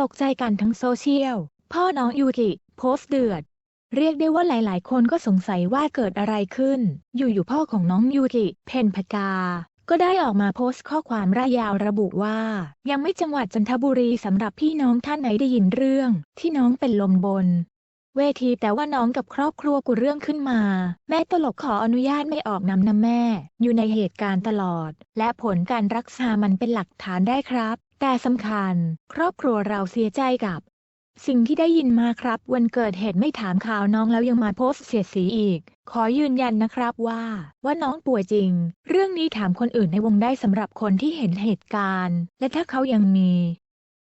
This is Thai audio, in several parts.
ตกใจกันทั้งโซเชียล พ่อน้องยูกิโพสต์เดือด เรียกได้ว่าหลายๆ คนก็สงสัยว่าเกิดอะไรขึ้น อยู่ๆพ่อของน้องยูกิเพนพกา ก็ได้ออกมาโพสต์ข้อความร่ายยาวระบุว่า ยังไม่จังหวัดจันทบุรีสำหรับพี่น้องท่านไหนได้ยินเรื่อง ที่น้องเป็นลมบน เวทีแต่ว่าน้องกับครอบครัวกุเรื่องขึ้นมา แม่ตลกขออนุญาตไม่ออกนำนะแม่ อยู่ในเหตุการณ์ตลอด และผลการรักษามันเป็นหลักฐานได้ครับ แต่สำคัญ ครอบครัวเราเสียใจกับ สิ่งที่ได้ยินมาครับ วันเกิดเหตุไม่ถามข่าวน้องแล้วยังมาโพสต์เสียดสีอีก ขอยืนยันนะครับว่าว่าน้องป่วยจริง เรื่องนี้ถามคนอื่นในวงได้สำหรับคนที่เห็นเหตุการณ์ และถ้าเขายังมี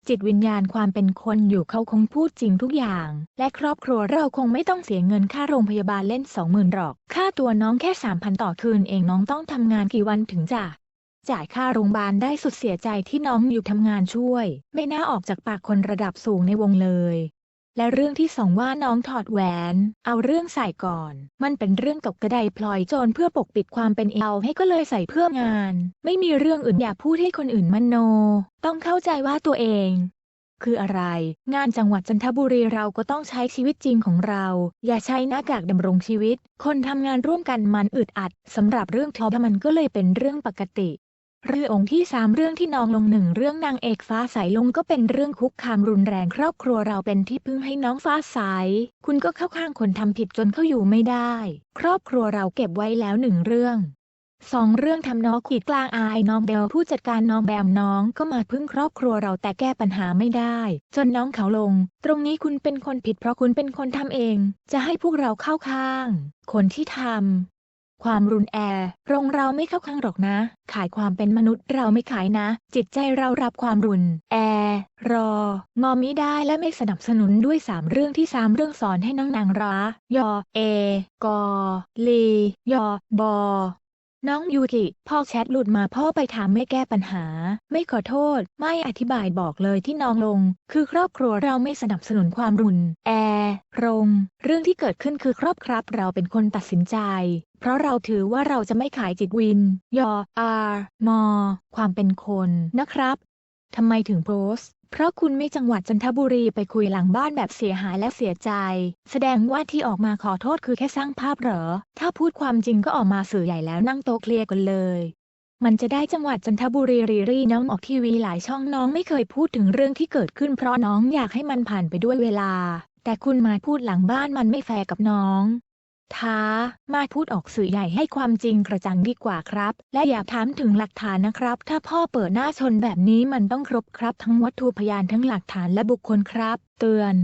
จิตวิญญาณความเป็นคนอยู่เขาคงพูดจริงทุกอย่าง และครอบครัวเราคงไม่ต้องเสียเงินค่าโรงพยาบาลเล่นสองหมื่นหรอก ค่าตัวน้องแค่สามพันต่อคืนเองน้องต้องทำงานกี่วันถึงจะ จ่ายค่าโรงพยาบาลได้สุดเสียใจที่น้องอยู่ทำงานช่วย ไม่น่าออกจากปากคนระดับสูงในวงเลย และเรื่องที่สองว่าน้องถอดแหวน เอาเรื่องใส่ก่อน มันเป็นเรื่องตกกระไดพลอยโจรเพื่อปกปิดความเป็นเอลให้ก็เลยใส่เพื่องาน ไม่มีเรื่องอื่นอย่าพูดให้คนอื่นมันโน ต้องเข้าใจว่าตัวเองคืออะไร งานจังหวัดจันทบุรีเราก็ต้องใช้ชีวิตจริงของเรา อย่าใช้หน้ากากดำรงชีวิต คนทำงานร่วมกันมันอึดอัดสำหรับเรื่องทอมันก็เลยเป็นเรื่องปกติ เรื่ององค์ที่สามเรื่องที่น้องลงหนึ่งเรื่องนางเอกฟ้าใสลงก็เป็นเรื่องคุกคามรุนแรงครอบครัวเราเป็นที่พึ่งให้น้องฟ้าใส คุณก็เข้าข้างคนทำผิดจนเขาอยู่ไม่ได้ ครอบครัวเราเก็บไว้แล้วหนึ่งเรื่องสองเรื่องทำน้องขีดกลางอายน้องเบลผู้จัดการน้องแบมน้องก็มาพึ่งครอบครัวเราแต่แก้ปัญหาไม่ได้ จนน้องเขาลง ตรงนี้คุณเป็นคนผิดเพราะคุณเป็นคนทำเอง จะให้พวกเราเข้าข้าง คนที่ทำ ความรุนแรงโรงเราไม่เข้าข้างหรอกนะ ขายความเป็นมนุษย์เราไม่ขายนะ จิตใจเรารับความรุนแอรองอมิได้และไม่สนับสนุนด้วยสามเรื่องที่สามเรื่องสอนให้น้องนางร้ายอเอกอลียอบอ น้องยูกิพ่อแชทหลุดมาพ่อไปถามไม่แก้ปัญหา ไม่ขอโทษ ไม่อธิบายบอกเลยที่น้องลง คือครอบครัวเราไม่สนับสนุนความรุนแอรงเรื่องที่เกิดขึ้นคือครอบครับเราเป็นคนตัดสินใจ เพราะเราถือว่าเราจะไม่ขายจิตวิน ยอ อามอ ความเป็นคนนะครับ ทำไมถึงโพสต์เพราะคุณไม่จังหวัดจันทบุรีไปคุยหลังบ้านแบบเสียหายและเสียใจ แสดงว่าที่ออกมาขอโทษคือแค่สร้างภาพเหรอ ถ้าพูดความจริงก็ออกมาสื่อใหญ่แล้วนั่งโต๊ะเคลียร์กันเลย มันจะได้จังหวัดจันทบุรีรีรีน้องออกทีวีหลายช่องน้องไม่เคยพูดถึงเรื่องที่เกิดขึ้นเพราะน้องอยากให้มันผ่านไปด้วยเวลา แต่คุณมาพูดหลังบ้านมันไม่แฟร์กับน้อง ท้า มาพูดออกสื่อใหญ่ให้ความจริงกระจ่างดีกว่าครับ และอย่าถามถึงหลักฐานนะครับ ถ้าพ่อเปิดหน้าชนแบบนี้มันต้องครบครับ ทั้งวัตถุพยานทั้งหลักฐานและบุคคลครับ เตือน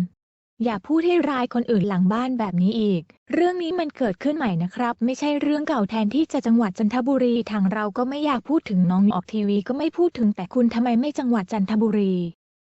อย่าพูดให้ร้ายคนอื่นหลังบ้านแบบนี้อีก เรื่องนี้มันเกิดขึ้นใหม่นะครับ ไม่ใช่เรื่องเก่าแทนที่จะจังหวัดจันทบุรี ทางเราก็ไม่อยากพูดถึงน้องออกทีวีก็ไม่พูดถึงแต่คุณทำไมไม่จังหวัดจันทบุรี